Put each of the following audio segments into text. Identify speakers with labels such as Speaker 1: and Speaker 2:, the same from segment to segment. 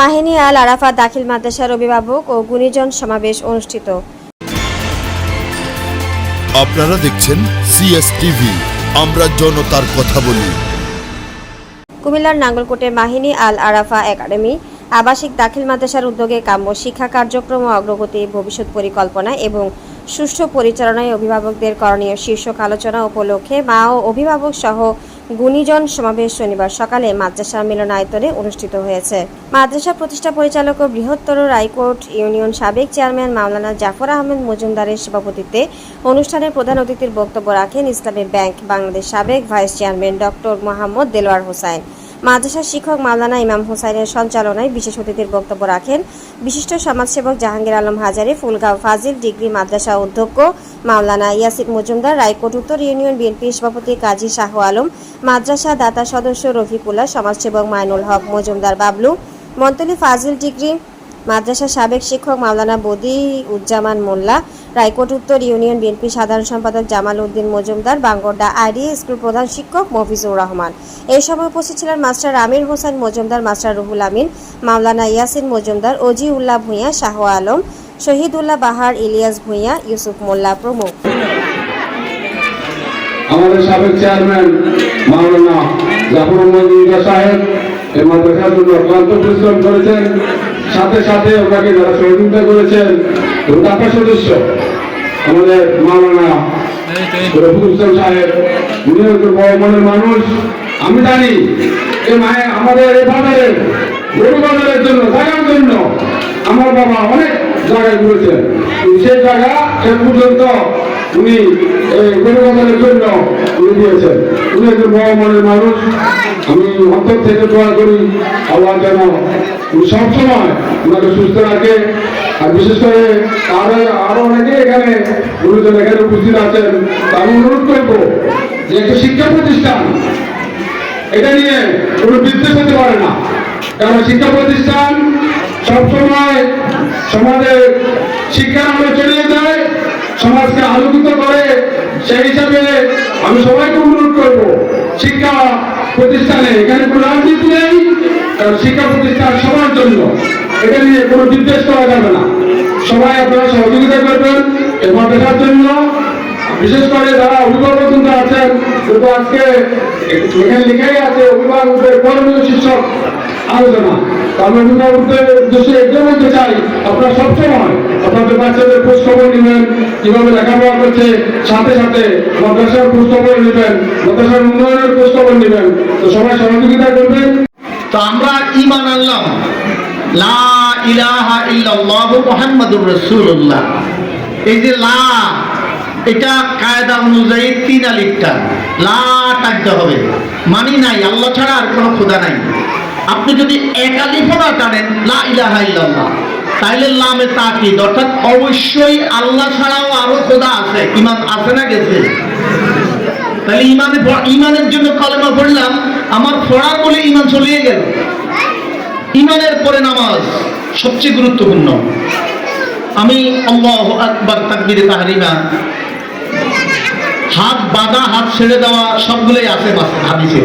Speaker 1: মাহিনী আল আরাফা দাখিল মাদ্রাসার অভিভাবক ও গুণীজন সমাবেশ অনুষ্ঠিত।
Speaker 2: আপনারা দেখছেন সিএসটিভি আমরা জনতার কথা বলি।
Speaker 1: কুমিল্লার নাঙ্গলকোটে মাহিনী আল আরাফা একাডেমি আবাসিক দাখিল মাদ্রাসার উদ্যোগে কাম্য শিক্ষা কার্যক্রম ও অগ্রগতি ভবিষ্যৎ পরিকল্পনা এবং সুষ্ঠু পরিচালনায় অভিভাবকদের করণীয় শীর্ষক আলোচনা উপলক্ষে মা ও অভিভাবক সহ গুণীজন সমাবেশ শনিবার সকালে মাদ্রাসা মিলনায়তনে অনুষ্ঠিত হয়েছে। মাদ্রাসা প্রতিষ্ঠা পরিচালক ও বৃহত্তর রায়কোট ইউনিয়ন সাবেক চেয়ারম্যান মাওলানা জাফর আহমেদ মজুমদারের সভাপতিত্বে অনুষ্ঠানের প্রধান অতিথির বক্তব্য রাখেন ইসলামী ব্যাংক বাংলাদেশ সাবেক vice chairman doctor Mohammad Delwar Hossain. মাদ্রাসা শিক্ষক মাওলানা ইমাম হোসাইনের সঞ্চালনায় বিশেষ অতিথির বক্তব্য রাখেন বিশিষ্ট সমাজসেবক জাহাঙ্গীর আলম হাজারি, ফুলগাঁও ফাজিল ডিগ্রি মাদ্রাসা অধ্যক্ষ মাওলানা ইয়াসিফ মজুমদার, রায়কোট উত্তর ইউনিয়ন বিএনপি সভাপতি কাজী শাহ আলম, মাদ্রাসা দাতা সদস্য রফিকুল্লাহ, সমাজসেবক মাইনুল হক মজুমদার বাবলু, মন্তলি ফাজিল ডিগ্রি মাদ্রাসা সাবেক শিক্ষক মাওলানা বদি উজ্জামান মোল্লা, রায়কোট উত্তর ইউনিয়ন বিএনপি সাধারণ সম্পাদক জামাল উদ্দিন মজুমদার বাঙ্গোড্ডা আইডি স্কুল প্রধান শিক্ষক মফিজুর রহমান। এই সময় উপস্থিত ছিলেন master Amir Hossain Majumdar, master Ruhul Amin, Maulana Yasin Majumdar Aussie Ullah Bhuiyan, Shah Alam, Shahidullah Bahar, Ilias Bhuiyan, Yusuf Molla প্রমুখ।
Speaker 3: আমাদের সাবেক চেয়ারম্যান মাওলানা জাফর মজুমদার সাহেব এই মাদ্রাসার জন্য অক্লান্ত পরিশ্রম করেছেন। সাথে সাথে ওনাকে যারা সহযোগিতা করেছেন, এবং দাতা সদস্য, আমাদের মাওলানা রফিকুল ইসলাম সাহেব, উনি বড় মনের মানুষ। আমি জানি এই মায়ে আমাদের এই বাজারের গরু বাজারের জন্য, জায়গার জন্য আমার বাবা অনেক জায়গায় ঘুরেছেন। সেই জায়গা শেষ পর্যন্ত উনি গরু জন্য উনি দিয়েছেন। উনি একজন বড় মনের মানুষ। আমি অন্তর থেকে দোয়া করি, আল্লাহ যেন উনি সবসময় ওনাকে সুস্থ রাখে। আর বিশেষ করে আরও আরও অনেকে এখানে গুরুজন এখানে উপস্থিত আছেন। আমি অনুরোধ করব যে একটা শিক্ষা প্রতিষ্ঠান, এটা নিয়ে কোনো বিদ্বেষ হতে পারে না। কারণ শিক্ষা প্রতিষ্ঠান সবসময় সমাজের শিক্ষার আলো চলিয়ে যায়। সেই হিসাবে আমি সবাইকে অনুরোধ করব, শিক্ষা প্রতিষ্ঠানে এখানে কোনো রাজনীতি নেই, কারণ শিক্ষা প্রতিষ্ঠান সবার জন্য। এটা নিয়ে কোনো বিদ্বেষ করা যাবে না। সবাই আপনারা সহযোগিতা করবেন এই মাদ্রাসার জন্য। বিশেষ করে যারা অভিভাবক কিন্তু আছেন, কিন্তু আজকে এখানে লেখাই আছে অভিভাবকদের করণীয় শীর্ষক আলোচনা। আমি অভিভাবকদের উদ্দেশ্যে এগিয়ে বলতে চাই, আপনারা সবসময় বাচ্চাদের খোঁজ নেবেন। কীভাবে লেখাপড়া করছে, সাথে সাথে মাদ্রাসার খোঁজ নেবেন, মাদ্রাসার উন্নয়নের খোঁজ নেবেন। তো সবাই সহযোগিতা করবেন।
Speaker 4: তো আমরা ইমান আনলাম। লা ইলাহা ইল্লাল্লাহু মুহাম্মাদুর রাসূলুল্লাহ। এই যে লা, এটা কায়দা অনুযায়ী তিন আলিফটা। লা হবে। মানি নাই, আল্লাহ ছাড়া আর কোনো খোদা নাই। আপনি যদি এক আলিফও না টানেন, লা ইলাহা ইল্লাল্লাহ। তাইলে অর্থাৎ অবশ্যই আল্লাহ ছাড়াও আরও খোদা আছে। ইমান আছে না গেছে? তাহলে ইমানে ইমানের জন্য কলেমা পড়লাম, আমার বলে ইমান চলিয়ে গেল। ইমানের পরে নামাজ সবচেয়ে গুরুত্বপূর্ণ। আমি আল্লাহ আকবার তাকবিরে তাহরিমা, হাত বাঁধা, হাত ছেড়ে দেওয়া সবগুলোই আছে হাদিসে।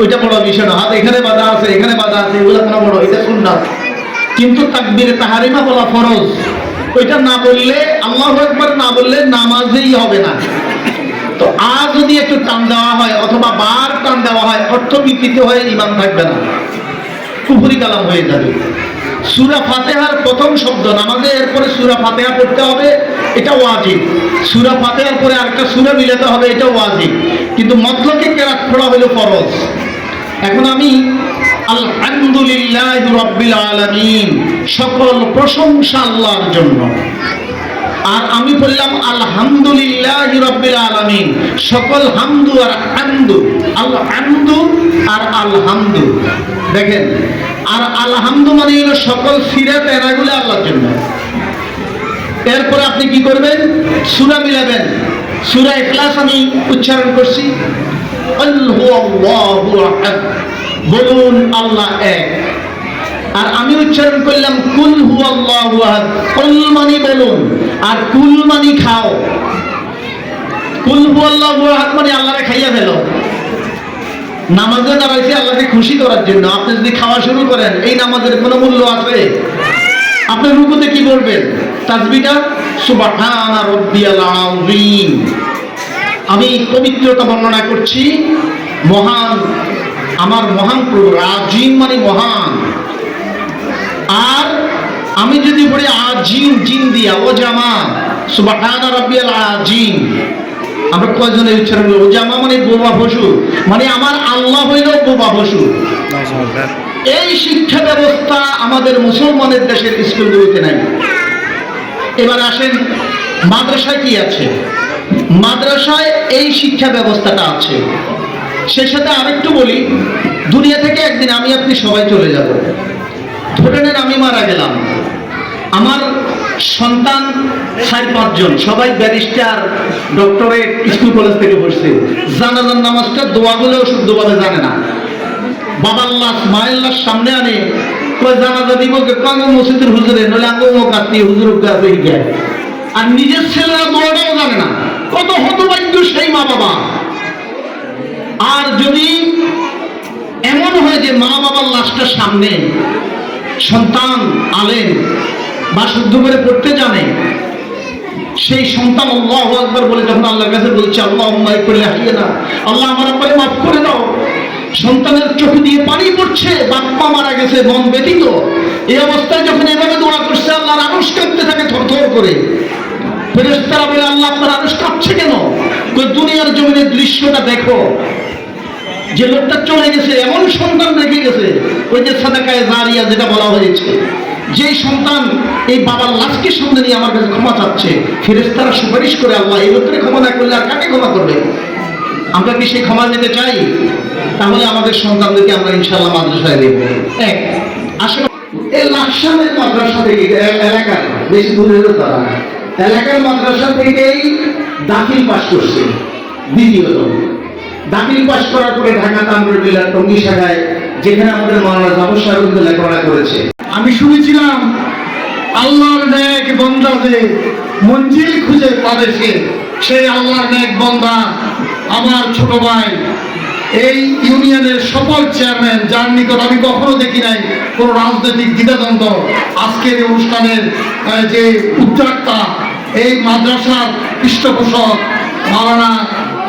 Speaker 4: ওইটা বড় বিষয় না, হাত এখানে বাঁধা আছে, এখানে বাঁধা আছে ওগুলো বড় এটা কিন্তু তাকবিরে তাহারিমা বলা ফরজ। ওইটা না বললে, আল্লাহ একবার না বললে নামাজেই হবে না। তো আর যদি একটু টান দেওয়া হয়, অথবা বার টান দেওয়া হয়, অর্থ বিকৃত হয়ে ইমান থাকবে না। কুফুরি কালাম হয়ে যাবে। সুরা ফাতেহার প্রথম শব্দ, নামাজে এরপরে সুরা ফাতেহা পড়তে হবে, এটা ওয়াজিব। সুরা ফাতেহার পরে আরেকটা সুরা মিলাতে হবে, এটা ওয়াজিব। কিন্তু মতলকে কেরাত পড়া হলো ফরজ। এখন আমি রব্বিল আলামিন সকল প্রশংসা আল্লাহর জন্য। আর আমি বললাম, আলহামদুলিল্লাহ রব্বিল আলামিন। সকল হামদু আর হামদু। আল হামদু আর আলহামদু দেখেন, আর আলহামদু মানে হলো সকল সিরাত এরাগুলো আল্লাহর জন্য। এরপর আপনি কি করবেন? সুরা মিলাবেন। সুরা ইখলাস আমি উচ্চারণ করছি। আল্লাহু আল্লাহু বলুন, আল্লাহ এক। আর আমি উচ্চারণ করলাম, কুল হু আল্লাহ কুল মানি বলুন, আর কুল মানি খাও। কুল হু আল্লাহ আহাদ মানে আল্লাহরে খাইয়া ফেলো। নামাজে দাঁড়াইছে আল্লাহকে খুশি করার জন্য। আপনি যদি খাওয়া শুরু করেন, এই নামাজের কোনো মূল্য আছে? আপনি রুকুতে কি বলবেন তাজবিটা? সুবহানা রাব্বিয়াল আযীম। আমি পবিত্রতা বর্ণনা করছি, মহান, আমার মহান প্রভু আজিম মানে মহান। আর আমি যদি বলি আজিম, জিন দিয়া, ও জামা সুবহানা রাব্বিয়াল আজিম। আমরা কয়জনের উচ্চারণ করি? ও জামা মানে বোবা পশু মানে আমার আল্লাহ হইল বোবা পশু। এই শিক্ষা ব্যবস্থা আমাদের মুসলমানের দেশের স্কুলগুলোতে নাই। এবার আসেন, মাদ্রাসায় কি আছে? মাদ্রাসায় এই শিক্ষা ব্যবস্থাটা আছে। সে সাথে আরেকটু বলি, দুনিয়া থেকে একদিন আমি আপনি সবাই চলে যাব। ধরে নেন, আমি মারা গেলাম। আমার সন্তান সাড়ে পাঁচজন সবাই ব্যারিস্টার, ডক্টরেট, স্কুল, কলেজ থেকে বসছে জানাজান নামাজটা দোয়া দোয়াগুলোও শুদ্ধভাবে জানে না। বাবার লাশ, মায়ের লাশ সামনে আনে, কয়, জানাজা দিব কাঙ্গ মসজিদের হুজুরে। নলে আঙ্গ মুখ আত্মীয় হুজুর গাছে গিয়ে। আর নিজের ছেলেরা দোয়াটাও জানে না। কত হতভাগ্য সেই মা বাবা। আর যদি এমন হয় যে মা বাবার লাশটা সামনে সন্তান আলেন বা শুদ্ধ করে পড়তে জানে, সেই সন্তান আল্লাহ একবার বলে যখন আল্লাহর কাছে বলছে আল্লাহ মাই করে হারিয়ে না, আল্লাহ আমার পরে মাফ করে দাও। সন্তানের চোখে দিয়ে পানি পড়ছে, বাপ্পা মারা গেছে, মন ব্যতীত এই অবস্থায় যখন এভাবে দোয়া করছে, আল্লাহর আনুষ কাঁপতে থাকে থর থর করে। ফেরেস্তারা বলে, আল্লাহ আপনার আনুষ কাঁপছে কেন? দুনিয়ার জমিনের দৃশ্যটা দেখো। যে লোকটা চলে গেছে, এমন সন্তান রেখে গেছে, ওই যে সাদাকায় জারিয়া যেটা বলা হয়েছে যে সন্তান এই বাবার লাশকে সামনে নিয়ে আমার কাছে ক্ষমা চাচ্ছে ফেরেস্তারা সুপারিশ করে আল্লাহ এই লোকটাকে ক্ষমা না করলে আর কাকে ক্ষমা করবে? আমরা কি সেই ক্ষমা নিতে চাই? তাহলে আমাদের সন্তানদেরকে আমরা ইনশাল্লাহ মাদ্রাসায় দেব। এক, আসলে এই লাকসামের মাদ্রাসা থেকে এলাকার, বেশি দূরেরও তারা এলাকার মাদ্রাসা থেকেই দাখিল পাশ করছে, দ্বিতীয়ত। দাখিল পাশ করার পরে ঢাকা তাম্র জেলার টঙ্গী শাখায় যেখানে আমাদের মাওলানা জাফর সাহেব লেখাপড়া করেছে।
Speaker 5: আমি শুনেছিলাম, আল্লাহর ন্যাক বন্দাতে মঞ্জিল খুঁজে পাবে সে। সেই আল্লাহর ন্যাক বন্দা, আমার ছোট ভাই। এই ইউনিয়নের সফল চেয়ারম্যান, যার নিকট আমি কখনো দেখি নাই, কোন রাজনৈতিক দ্বিধাদ্বন্দ্ব। আজকের এই অনুষ্ঠানের যে উদ্যোক্তা এই মাদ্রাসার পৃষ্ঠপোষক মাওলানা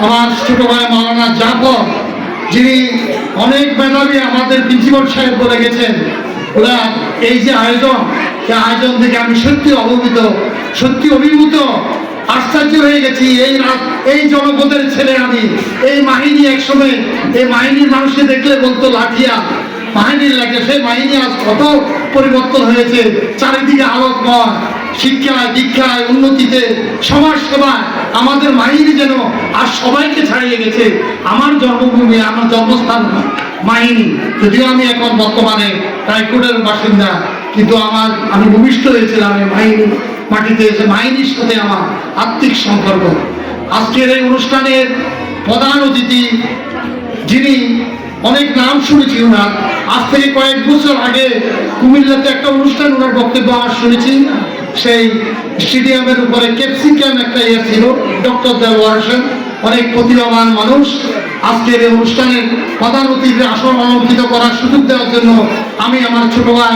Speaker 5: আমার ছোট ভাই মাওলানা জাফর, যিনি অনেক মেধাবী আমাদের প্রিন্সিপাল সাহেব বলে গেছেন। ওরা এই যে আয়োজন, এই আয়োজন থেকে আমি সত্যি অবহিত সত্যি অভিভূত, আশ্চর্য হয়ে গেছি। এই এই জনপদের ছেলে আমি, এই মাহিনী একসময়, এই মাহিনীর মানুষকে দেখলে বলতো লাঠিয়া। মাহিনীর লাগে সেই মাহিনী আজ কত পরিবর্তন হয়েছে, চারিদিকে আলোকময়। শিক্ষায়, দীক্ষায়, উন্নতিতে, সমাজ সেবায় আমাদের মাহিনী যেন আর সবাইকে ছাড়িয়ে গেছে। আমার জন্মভূমি, আমার জন্মস্থান মাহিনী যদিও আমি এখন বর্তমানে রায়কোটের বাসিন্দা, কিন্তু আমার আমি ভূমিষ্ঠ হয়েছিলাম এই মাহিনী মাটিতে এসে মাহিনীর সাথে আমার আত্মিক সম্পর্ক। আজকের এই অনুষ্ঠানের প্রধান অতিথি যিনি অনেক নাম শুনেছি ওনার। আজ থেকে কয়েক বছর আগে কুমিল্লাতে একটা অনুষ্ঠান ওনার বক্তব্য আমার শুনেছি। সেই স্টেডিয়ামের উপরে ক্যাপসিকাম একটা ইয়ে ছিল, ডক্টর দেওয়ার হোসেন, অনেক প্রতিভাবান মানুষ। আজকের এই অনুষ্ঠানের প্রধান অতিথির আসন অলঙ্কৃত করার সুযোগ দেওয়ার জন্য আমি আমার ছোট ভাই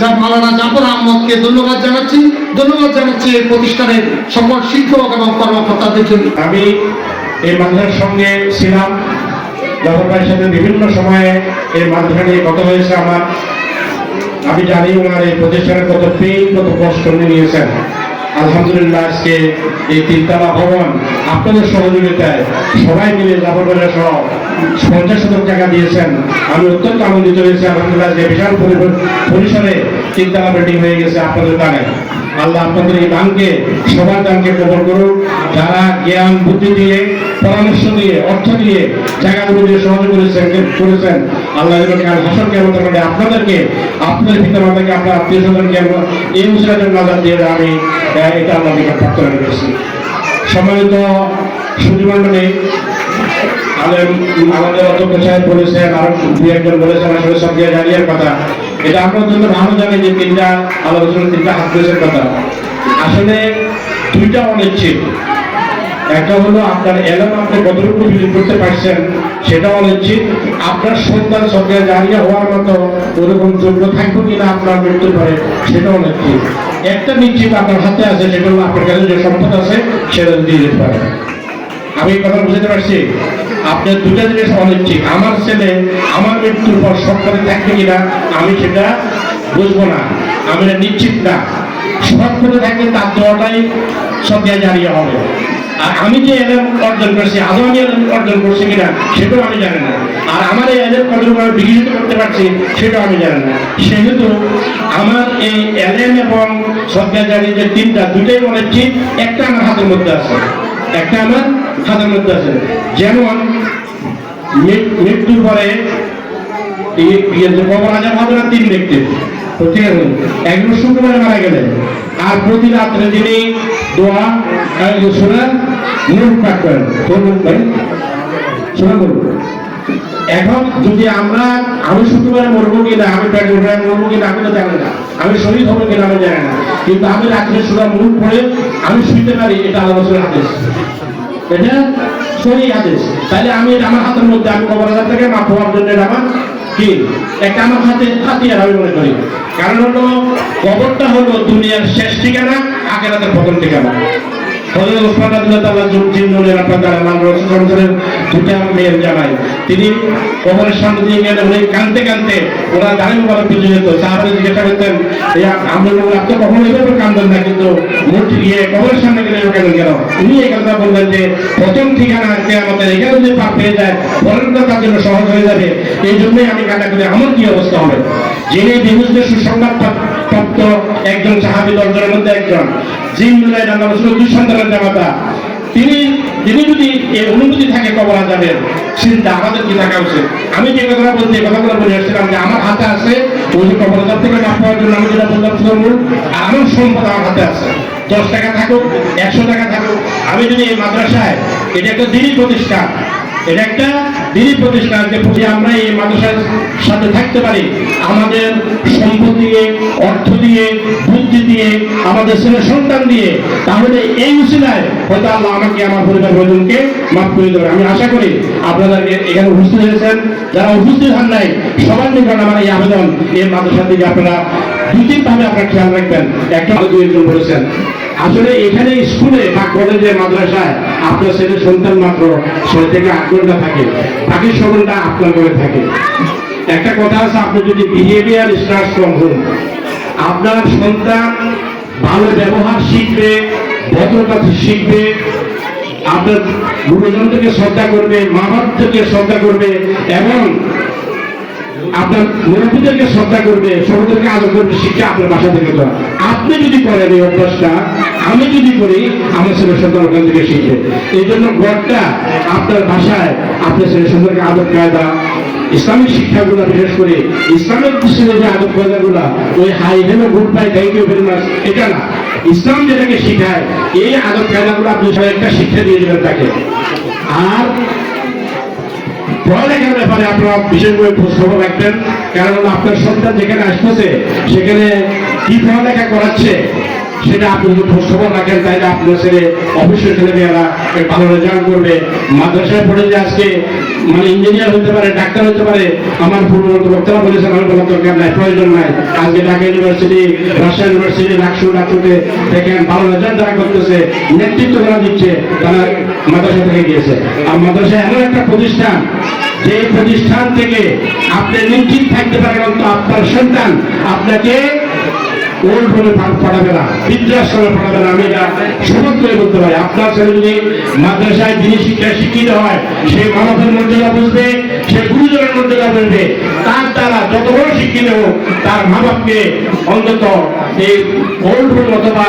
Speaker 5: যা মালানা জাফর আহমদকে ধন্যবাদ জানাচ্ছি। ধন্যবাদ জানাচ্ছি এই প্রতিষ্ঠানের সকল শিক্ষক এবং কর্মকর্তাদের জন্য।
Speaker 6: আমি এই মাদ্রাসার সঙ্গে ছিলাম। জাফর ভাইয়ের সাথে বিভিন্ন সময়ে এই মাদ্রাসা নিয়ে কথা হয়েছে আমার। আমি জানি ওনার এই প্রতিষ্ঠানের কত পেন কত কষ্ট নিয়েছেন। আলহামদুলিল্লাহ, আজকে এই তিনতলা ভবন আপনাদের সহযোগিতায় সবাই মিলে জাফর সহ পঞ্চাশ শতক টাকা দিয়েছেন। আমি অত্যন্ত আনন্দিত হয়েছি, আলহামদুলিল্লাহ, যে বিশাল পরি- পরিসরে তিনতলা বিল্ডিং হয়ে গেছে আপনাদের দানে। আল্লাহ আপনাদের এই দানকে, সবার দানকে কবর করুক। যারা জ্ঞান, বুদ্ধি দিয়ে, পরামর্শ দিয়ে, অর্থ দিয়ে জায়গাগুলো দিয়ে সহযোগ করেছেন করেছেন আল্লাহ যেন কাল হাসন কেমন করে আপনাদেরকে আপনাদের পিতা মাতাকে আপনার আত্মীয় স্বজনকে এই মুসলাদের নাজার দিয়ে আমি আহ, এটা আল্লাহ নিকট প্রার্থনা করেছি সম্মানিত সুধীমণ্ডলী আমাদের অধ্যক্ষ সাহেব বলেছেন আর দু একজন বলেছেন আসলে সব দিয়ে জানিয়ার কথা এটা আমরা অত্যন্ত ভালো জানি যে তিনটা আলোচনা তিনটা হাদিসের কথা। আসলে দুইটা অনেক একটা হলো আপনার এলাম আপনি কতটুকু বিলীন করতে পারছেন সেটা অনিশ্চিত আপনার সন্তান সরকার জারিয়া হওয়ার মতো ওরকম যোগ্য থাকবে কিনা আপনার মৃত্যুর পরে, সেটা অনিশ্চিত একটা নিশ্চিত আপনার হাতে আছে সেটা হলো আপনার কাছে যে সম্পদ আছে, সেটা দিয়ে যেতে পারে। আমি কথা বুঝতে পারছি? আপনার দুটা জিনিস অনিশ্চিত। আমার ছেলে আমার মৃত্যুর পর সরকারে থাকবে কিনা, আমি সেটা বুঝব না। আমি নিশ্চিত না। সরকারে থাকলে তার দেওয়াটাই সরকার জারিয়ে হবে। আর আমি যে এলএম অর্জন করছি, আদৌ আমি এলএম অর্জন করছি কিনা, সেটাও আমি জানি না। আর আমার এই এলএম কতটুকু আমি বিকশিত করতে পারছি, সেটাও আমি জানি না। সেহেতু আমার এই এলএম এবং সরকার জারি যে তিনটা, দুটাই অনিশ্চিত একটা আমার হাতের মধ্যে আছে। একটা আমার হাতের মধ্যে আছে। যেমন মৃত্যুর পরে কবর আজাব হবে না তিন ব্যক্তি। তো ঠিক আছে, একজন শুক্রবারে মারা গেলেন। আর প্রতি রাত্রে তিনি দোয়া শোনার এখন যদি আমরা, আমি শুক্রবারে মরবো কিনা আমি মরবো কিনা আমি তো জানি না। আমি হব কিনা আমি জানি না। কিন্তু আমি রাত্রে শোনা মুখ পড়ে আমি পারি, এটা আদেশ। এটা আদেশ। তাহলে আমি আমার হাতের মধ্যে, আমি কবর থেকে হওয়ার জন্য এটা আমার কি? একটা আমার হাতে হাতিয়ার, আমি মনে করি। কারণ হলো, কবরটা হলো দুনিয়ার শেষ ঠিকানা, আখেরাতের প্রথম ঠিকানা। হযরত ওসমান রাদিয়াল্লাহু তাআলা জুবজিন নূরের আপনাদের আল্লাহ রাসূলের দুটা মেয়ের জামাই। তিনি কবরের সামনে দিয়ে গেলে উনি কানতে কানতে ওরা দাঁড়িয়ে মোবারক পুজো যেত সাহাবারা জিজ্ঞাসা করতেন এই আমরা আপনি কখনো এভাবে কান্দন না, কিন্তু মূর্তি গিয়ে সামনে গেলে কেন কেন? উনি এই কথা বললেন যে, প্রথম ঠিকানা কে আমাদের। এখানে যদি পেয়ে যায় তার জন্য সহজ হয়ে যাবে। এই জন্যই আমি করি আমার কি অবস্থা হবে? যিনি বিহুজদের সুসংবাদ প্রাপ্ত একজন সাহাবি, দশজনের মধ্যে একজন। জিন মিলাই নাম দুই সন্তানের জামাতা তিনি তিনি যদি এই অনুভূতি থাকে কবর আজাবের চিন্তা আমাদের কি থাকা উচিত? আমি যে কথাটা বলতে এই কথাগুলো বলে আসছিলাম যে আমার হাতে আছে ওই যে কবর থেকে মাপ পাওয়ার জন্য আমি যেটা বললাম আর আমার সম্পদ আমার হাতে আছে। দশ টাকা থাকুক, একশো টাকা থাকুক, আমি যদি এই মাদ্রাসায়, এটা একটা দিনই প্রতিষ্ঠান, এটা একটা দিনই প্রতিষ্ঠান যে যদি আমরা এই মাদ্রাসার সাথে থাকতে পারি। আমাদের সম্পদ দিয়ে, অর্থ দিয়ে, বুদ্ধি দিয়ে, আমাদের ছেলে সন্তান দিয়ে, তাহলে এই উচিলায় হয়তো আল্লাহ আমাকে, আমার পরিবার পরিজনকে মাফ করে দেবে। আমি আশা করি আপনারা এখানে উপস্থিত হয়েছেন। যারা উপস্থিত হন নাই, সবার নিকট আমার এই আবেদন। এই মাদ্রাসার দিকে আপনারা দুই তিন ভাবে আপনারা খেয়াল রাখবেন। একটা দুই একজন বলেছেন। আসলে এখানে স্কুলে বা কলেজে, মাদ্রাসায় আপনার ছেলে সন্তান মাত্র ছয় থেকে আট ঘণ্টা থাকে। বাকি সময়টা আপনার করে থাকে। একটা কথা আছে, আপনি যদি বিহেভিয়ার স্টার্ট হোম আপনার সন্তান ভালো ব্যবহার শিখবে, ভদ্রতা শিখবে, আপনার গুরুজন থেকে শ্রদ্ধা করবে মা বাপ থেকে শ্রদ্ধা করবে, এবং আপনার মুরব্বীদেরকে শ্রদ্ধা করবে সবদেরকে আদর করবে শিক্ষা আপনার বাসা থেকে তো আপনি যদি করেন এই অভ্যাসটা আমি যদি করি আমার ছেলে সন্তান ওখান থেকে শিখবে এই জন্য গড়টা আপনার ভাষায় আপনার ছেলে সন্তানকে আদর কায়দা ইসলামিক শিক্ষাগুলো বিশেষ করে, ইসলামের দৃষ্টিতে যে আদব কায়দাগুলো, ওই hi hello goodbye thank you very much এটা না। ইসলাম যেটাকে শিখায়, এই আদব কায়দাগুলো আপনি সবাই একটা শিক্ষা দিয়ে দেবেন তাকে। আর পড়ালেখার ব্যাপারে আপনারা বিশেষভাবে খোঁজ খবর রাখবেন কারণ আপনার সন্তান যেখানে আসতেছে, সেখানে কি পড়ালেখা করাচ্ছে সেটা আপনি যদি খোঁজ রাখেন, তাহলে আপনার ছেলে অবশ্যই ছেলে মেয়েরা ভালো রেজাল্ট করবে। মাদ্রাসায় পড়ে যে আজকে মানে ইঞ্জিনিয়ার হতে পারে, ডাক্তার হতে পারে, আমার পূর্ববর্তী বক্তারা বলেছেন, আমার বলার দরকার নাই, প্রয়োজন নাই। আজকে ঢাকা ইউনিভার্সিটি রাজশাহী ইউনিভার্সিটি নাকশু ডাক্তারতে দেখেন, ভালো রেজাল্ট যারা করতেছে, নেতৃত্ব যারা দিচ্ছে, তারা মাদ্রাসা থেকে গিয়েছে। আর মাদ্রাসা এমন একটা প্রতিষ্ঠান, যে প্রতিষ্ঠান থেকে আপনি নিশ্চিত থাকতে পারেন আপনার সন্তান আপনাকে আপনার ছেলে মাদ্রাসায় যিনি শিক্ষায় শিক্ষিত হয় সেই মানবের মর্যাদা বুঝবে সে গুরুজনের মর্যাদা বুঝবে তার দ্বারা যত শিক্ষিত হোক, তার মা বাপকে অন্তত এই ওল্ড অথবা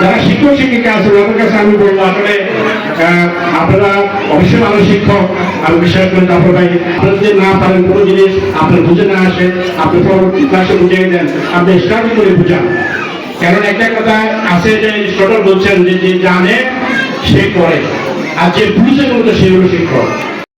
Speaker 6: যারা শিক্ষক, শিক্ষিকা আছেন ওদের কাছে আমি বলব আসলে আপনারা অবশ্যই ভালো শিক্ষক আমি বিশ্বাস করি তারপর ভাই, আপনারা যদি না পারেন কোনো জিনিস আপনার বুঝে না আসে, আপনি পরবর্তী ক্লাসে বুঝিয়ে দেন, আপনি স্টাডি করে বুঝান। কারণ একটা কথা আছে যে স্টুডেন্ট বলছেন যে যে জানে, সে করে। আর যে বুঝে মূলত সে হলো শিক্ষক।